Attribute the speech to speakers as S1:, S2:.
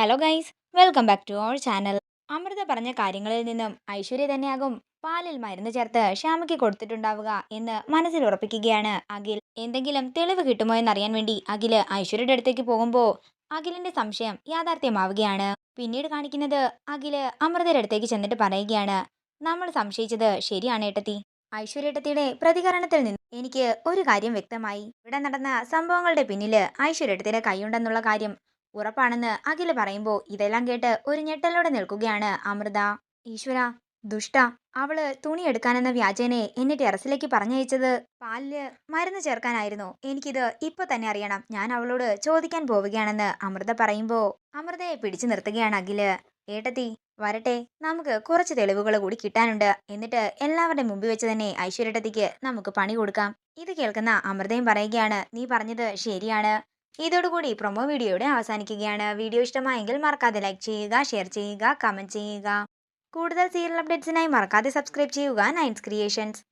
S1: Hello guys welcome back to our channel Amrita പറഞ്ഞ കാര്യങ്ങളിൽ നിന്നും ഐശ്വര്യ തന്നെയാകും പാലിൽ മരുന്ന് ചേർത്ത് ശ്യാമയ്ക്ക് കൊടുത്തിട്ടുണ്ടാവുക എന്ന് മനസ്സിൽ ഉറപ്പിക്കുകയാണ് അഖിൽ. എന്തെങ്കിലും തെളിവ് കിട്ടുമോ എന്നറിയാൻ വേണ്ടി അഖിൽ ഐശ്വര്യയുടെ അടുത്തേക്ക് പോകുമ്പോൾ അഖിലിന്റെ സംശയം യാഥാർത്ഥ്യമാവുകയാണ്. പിന്നീട് കാണിക്കുന്നത് അഖിൽ അമൃതയുടെ അടുത്തേക്ക് ചെന്നിട്ട് പറയുകയാണ് നമ്മൾ സംശയിച്ചത് ശരിയാണ് ഏട്ടത്തി. ഐശ്വര്യേട്ടത്തിയുടെ പ്രതികരണത്തിൽ നിന്ന് എനിക്ക് ഒരു കാര്യം വ്യക്തമായി. ഇവിടെ നടന്ന സംഭവങ്ങളുടെ പിന്നിൽ ഏട്ടത്തിന്റെ കൈയുണ്ടെന്നുള്ള കാര്യം ഉറപ്പാണെന്ന് അഖില പറയുമ്പോൾ ഇതെല്ലാം കേട്ട് ഒരു ഞെട്ടലോടെ നിൽക്കുകയാണ് അമൃത. ഈശ്വര ദുഷ്ട അവൾ തുണി എടുക്കാനെന്ന വ്യാജേനെ എന്നെ ടെറസിലേക്ക് പറഞ്ഞയച്ചത് പാലിൽ മരുന്ന് ചേർക്കാനായിരുന്നു. എനിക്കിത് ഇപ്പൊ തന്നെ അറിയണം. ഞാൻ അവളോട് ചോദിക്കാൻ പോവുകയാണെന്ന് അമൃത പറയുമ്പോൾ അമൃതയെ പിടിച്ചു നിർത്തുകയാണ് അഖിൽ. ഏട്ടത്തി വരട്ടെ നമുക്ക് കുറച്ച് തെളിവുകൾ കൂടി കിട്ടാനുണ്ട്. എന്നിട്ട് എല്ലാവരുടെ മുമ്പിൽ വെച്ച് തന്നെ ഐശ്വര്യട്ടത്തിക്ക് നമുക്ക് പണി കൊടുക്കാം. ഇത് കേൾക്കുന്ന അമൃതയും പറയുകയാണ് നീ പറഞ്ഞത് ശരിയാണ്. ഇതോടുകൂടി പ്രൊമോ വീഡിയോയുടെ അവസാനിക്കുകയാണ്. വീഡിയോ ഇഷ്ടമായെങ്കിൽ മറക്കാതെ ലൈക്ക് ചെയ്യുക ഷെയർ ചെയ്യുക കമന്റ് ചെയ്യുക. കൂടുതൽ സീരിയൽ അപ്ഡേറ്റ്സിനായി മറക്കാതെ സബ്സ്ക്രൈബ് ചെയ്യുക നൈൻസ് ക്രിയേഷൻസ്